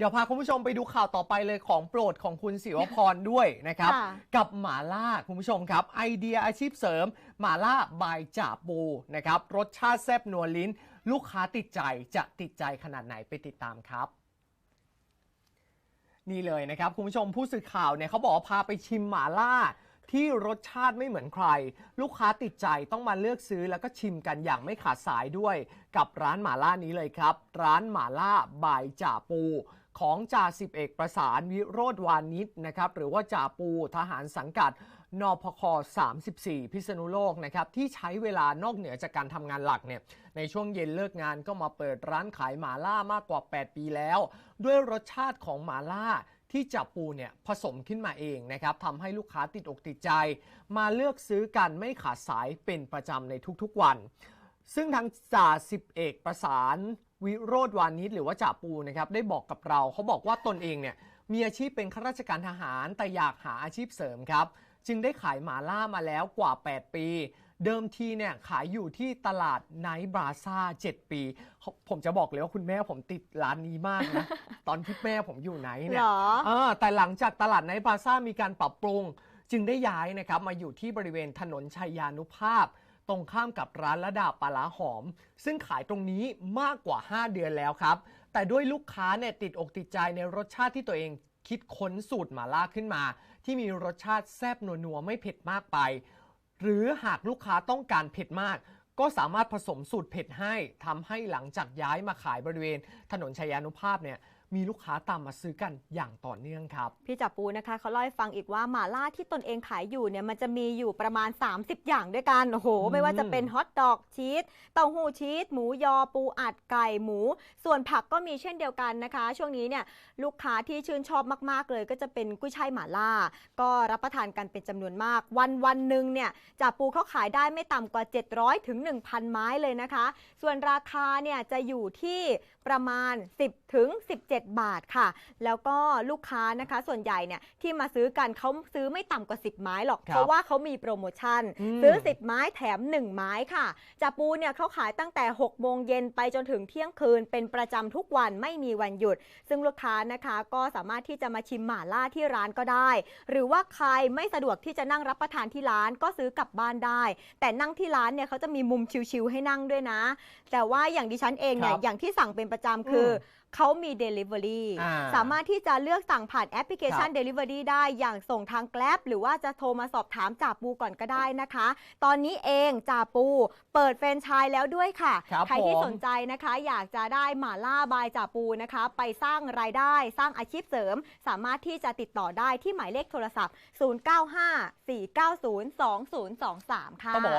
เดี๋ยวพาคุณผู้ชมไปดูข่าวต่อไปเลยของโปรดของคุณศิวพรด้วยนะครับ ค่ะ กับหมาล่าคุณผู้ชมครับ ไอเดียอาชีพเสริม หมาล่าบายจ่าปูนะครับ รสชาติแซ่บนัวลิ้น ลูกค้าติดใจจะติดใจขนาดไหนไปติดตามครับ นี่เลยนะครับ คุณผู้ชมผู้สื่อข่าวเนี่ยเขาบอกว่าพาไปชิมหมาล่า ที่รสชาติไม่เหมือนใคร ลูกค้าติดใจต้องมาเลือกซื้อแล้วก็ชิมกันอย่างไม่ขาดสายด้วย กับร้านหมาล่านี้เลยครับ ร้านหมาล่าบายจ่าปู ของจ่าสิบเอกประสานวิโรธวานิชนะครับหรือว่าจ่าปูทหารสังกัดนพค 34 พิษณุโลกนะครับที่ใช้เวลานอกเหนือจากการทำงานหลักเนี่ยในช่วงเย็นเลิกงานก็มาเปิดร้านขายหมาล่ามากกว่า 8 ปีแล้ว ด้วยรสชาติของหมาล่าที่จ่าปูเนี่ยผสมขึ้นมาเองนะครับทำให้ลูกค้าติดอกติดใจ มาเลือกซื้อกันไม่ขาดสายเป็นประจำในทุกๆวัน ซึ่งทางจ่าสิบเอกประสาน วิโรธวานิชหรือว่าจ่าปูนะครับได้บอกกับเราเขาบอกว่าตนเองเนี่ยมีอาชีพเป็นข้าราชการทหาร แต่อยากหาอาชีพเสริมครับ จึงได้ขายหมาล่ามาแล้วกว่า 8 ปี เดิมทีเนี่ยขายอยู่ที่ตลาดไนท์บราซ่า7ปีเขาผมจะบอกเลยว่าคุณแม่ผมติดร้านนี้มากนะ ตอนที่แม่ผมอยู่ไหนเนี่เหยรอเออแต่หลังจากตลาดไนท์บราซ่ามีการปรับปรุง จึงได้ย้ายนะครับมาอยู่ที่บริเวณถนนชัยยานุภาพ ตรงข้ามกับร้านละดาปลาร้าหอม ซึ่งขายตรงนี้มากกว่า 5 เดือนแล้วครับ แต่ด้วยลูกค้าเนี่ยติดอกติดใจในรสชาติที่ตัวเองคิดค้นสูตรหมาล่าขึ้นมา ที่มีรสชาติแซ่บนัวๆไม่เผ็ดมากไป หรือหากลูกค้าต้องการเผ็ดมาก ก็สามารถผสมสูตรเผ็ดให้ทำให้หลังจากย้ายมาขายบริเวณ ถนนชัยยานุภาพเนี่ย มีลูกค้าตามมาซื้อกันอย่างต่อเนื่องครับ พี่จับปูนะคะเขาเล่าให้ฟังอีกว่าหม่าล่าที่ตนเองขายอยู่เนี่ยมันจะมีอยู่ประมาณ 30 อย่างด้วยกันโอ้โหอืมไม่ว่าจะเป็นฮอทดอกชีสเต้าหู้ชีสหมูยอปูอัดไก่หมู ส่วนผักก็มีเช่นเดียวกันนะคะ ช่วงนี้เนี่ยลูกค้าที่ชื่นชอบมาก ๆ เลยก็จะเป็นกุ้ยช่ายหม่าล่า ก็รับประทานกันเป็นจำนวนมาก วันวันหนึ่งเนี่ยจ่าปูเขาขายได้ไม่ต่ำกว่า 700ถึง1,000 ไม้เลยนะคะ ส่วนราคาเนี่ยจะอยู่ที่ประมาณ 10ถึง17บาทค่ะ แล้วก็ลูกค้านะคะส่วนใหญ่เนี่ยที่มาซื้อกันเขาซื้อไม่ต่ำกว่า 10 ไม้หรอกครับเพราะว่าเขามีโปรโมชั่นอืมซื้อ 10 ไม้แถม 1 ไม้ค่ะจ่าปูเนี่ยเขาขายตั้งแต่ 6 โมงเย็นไปจนถึงเที่ยงคืน เป็นประจำทุกวันไม่มีวันหยุด ซึ่งลูกค้านะคะก็สามารถที่จะมาชิมหม่าล่าที่ร้านก็ได้ หรือว่าใครไม่สะดวกที่จะนั่งรับประทานที่ร้านก็ซื้อกลับบ้านได้ แต่นั่งที่ร้านเนี่ยเขาจะมีมุมชิวๆให้นั่งด้วยนะ แต่ว่าอย่างดิฉันเองเนี่คยรับอย่างที่สั่งเป็นประจำคืออ เขามี Delivery อ่าสามารถที่จะเลือกสั่งผ่านแอปพลิเคชัน ครับ Delivery ได้อย่างส่งทาง Grab หรือว่าจะโทรมาสอบถามจ่าปูก่อนก็ได้นะคะ ตอนนี้เองจ่าปู เปิดแฟรนไชส์แล้วด้วยค่ะ ครับใครที่ผม สนใจนะคะ อยากจะได้หม่าล่าบายจ่าปูนะคะ ไปสร้างรายได้สร้างอาชีพเสริม สามารถที่จะติดต่อได้ที่หมายเลขโทรศัพท์ 0954902023 ค่ะ ต้องบอกว่า